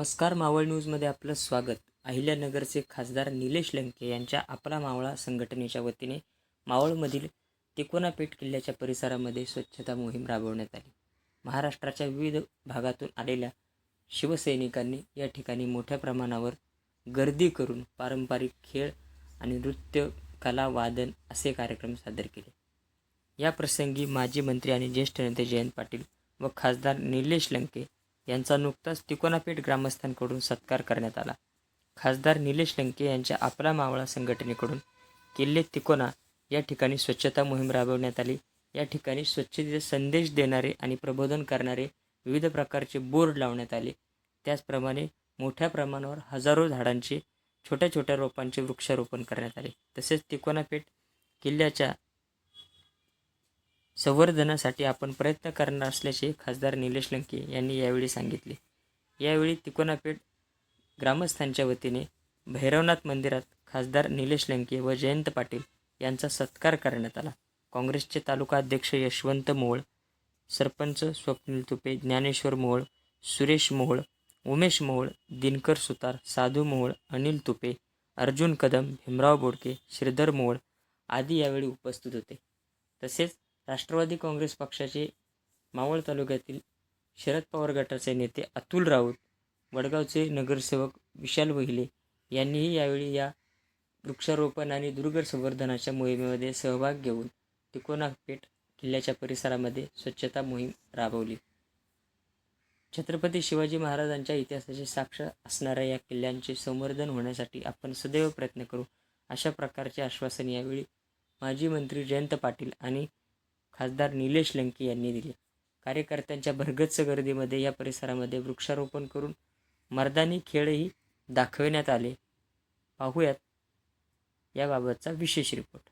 नमस्कार मावळ न्यूजमध्ये आपलं स्वागत. अहिल्यानगरचे खासदार निलेश लंके यांच्या आपला मावळा संघटनेच्या वतीने मावळमधील तिकोनापेठ किल्ल्याच्या परिसरामध्ये स्वच्छता मोहीम राबवण्यात आली. महाराष्ट्राच्या विविध भागातून आलेल्या शिवसैनिकांनी या ठिकाणी मोठ्या प्रमाणावर गर्दी करून पारंपरिक खेळ आणि नृत्य कला वादन असे कार्यक्रम सादर केले. या प्रसंगी माजी मंत्री आणि ज्येष्ठ नेते जयंत पाटील व खासदार निलेश लंके यांचा नुकताच तिकोनापेठ ग्रामस्थांकडून सत्कार करण्यात आला. खासदार निलेश लंके यांच्या आपला मावळा संघटनेकडून किल्ले तिकोना या ठिकाणी स्वच्छता मोहीम राबवण्यात आली. या ठिकाणी स्वच्छतेचा संदेश देणारे आणि प्रबोधन करणारे विविध प्रकारचे बोर्ड लावण्यात आले. त्याचप्रमाणे मोठ्या प्रमाणावर हजारो झाडांचे छोट्या छोट्या रोपांचे वृक्षारोपण करण्यात आले. तसेच तिकोनापेठ किल्ल्याच्या संवर्धनासाठी आपण प्रयत्न करणार असल्याचे खासदार निलेश लंके यांनी यावेळी सांगितले. यावेळी तिकोनापेठ ग्रामस्थांच्या वतीने भैरवनाथ मंदिरात खासदार निलेश लंके व जयंत पाटील यांचा सत्कार करण्यात आला. काँग्रेसचे तालुका अध्यक्ष यशवंत मोहोळ सरपंच स्वप्नील तुपे ज्ञानेश्वर मोहोळ सुरेश मोहोळ उमेश मोहोळ दिनकर सुतार साधू मोहोळ अनिल तुपे अर्जुन कदम भीमराव बोडके श्रीधर मोहोळ आदी यावेळी उपस्थित होते. तसेच राष्ट्रवादी काँग्रेस पक्षाचे मावळ तालुक्यातील शरद पवार गटाचे नेते अतुल राऊत वडगावचे नगरसेवक विशाल वहिले यांनीही यावेळी या वृक्षारोपण आणि दुर्ग संवर्धनाच्या मोहिमेमध्ये सहभाग घेऊन तिकोनापेठ किल्ल्याच्या परिसरामध्ये स्वच्छता मोहीम राबवली. छत्रपती शिवाजी महाराजांच्या इतिहासाची साक्ष असणाऱ्या या किल्ल्यांचे संवर्धन होण्यासाठी आपण सदैव प्रयत्न करू अशा प्रकारचे आश्वासन यावेळी माजी मंत्री जयंत पाटील आणि खासदार निलेश लंके यांनी दिले. कार्यकर्त्यांच्या भरगच्च गर्दीमध्ये या परिसरामध्ये वृक्षारोपण करून मर्दानी खेळही दाखविण्यात आले. पाहूयात याबाबतचा विशेष रिपोर्ट.